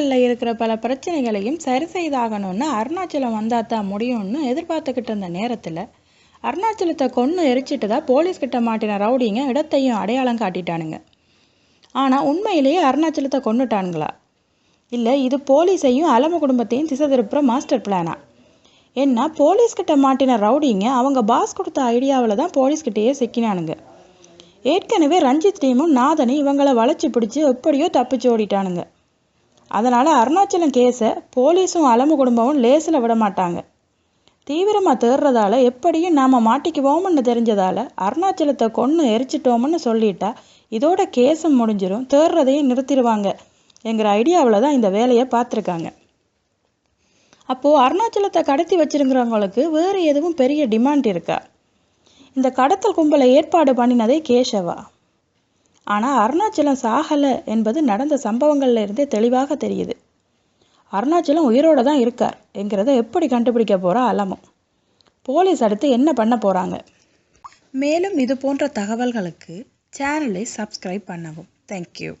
குடும்பங்களில் இருக்கிற பல பிரச்சனைகளையும் சரி செய்தாகணும்னு அருணாச்சலம் வந்தால் தான் முடியும்னு எதிர்பார்த்துக்கிட்டு இருந்த நேரத்தில் அருணாச்சலத்தை கொன்று எரிச்சிட்டு தான் போலீஸ் கிட்ட மாட்டின ரவுடிங்க இடத்தையும் அடையாளம் காட்டிட்டானுங்க. ஆனால் உண்மையிலேயே அருணாச்சலத்தை கொண்டுட்டானுங்களா இல்லை இது போலீஸையும் அலம குடும்பத்தையும் திசை திருப்புற மாஸ்டர் பிளானா? ஏன்னா போலீஸ்கிட்ட மாட்டின ரவுடிங்க அவங்க பாஸ் கொடுத்த ஐடியாவில் தான் போலீஸ்கிட்டேயே சிக்கினானுங்க. ஏற்கனவே ரஞ்சித் டீமும் நாதனி இவங்களை வளைச்சி பிடிச்சி எப்படியோ தப்பிச்சு ஓடிட்டானுங்க. அதனால் அருணாச்சலம் கேஸை போலீஸும் அலமு குடும்பமும் லேசில் விட மாட்டாங்க. தீவிரமாக தேடுறதால எப்படியும் நாம் மாட்டிக்குவோம்னு தெரிஞ்சதால் அருணாச்சலத்தை கொன்று எரிச்சிட்டோம்னு சொல்லிட்டா இதோட கேஸும் முடிஞ்சிடும் தேடுறதையும் நிறுத்திடுவாங்க என்கிற ஐடியாவில் தான் இந்த வேலையை பார்த்துருக்காங்க. அப்போது அருணாச்சலத்தை கடத்தி வச்சிருக்கிறவங்களுக்கு வேறு எதுவும் பெரிய டிமாண்ட் இருக்கா? இந்த கடத்தல் கும்பலை ஏற்பாடு பண்ணினதே கேஷவா ஆனால் அருணாச்சலம் சாகலை என்பது நடந்த சம்பவங்கள்ல இருந்தே தெளிவாக தெரியுது. அருணாச்சலம் உயிரோடு தான் இருக்கார் என்கிறத எப்படி கண்டுபிடிக்க போகிறா அலமும் போலீஸ் அடுத்து என்ன பண்ண போகிறாங்க மேலும் இது போன்ற தகவல்களுக்கு சேனலை சப்ஸ்கிரைப் பண்ணவும். தேங்க்யூ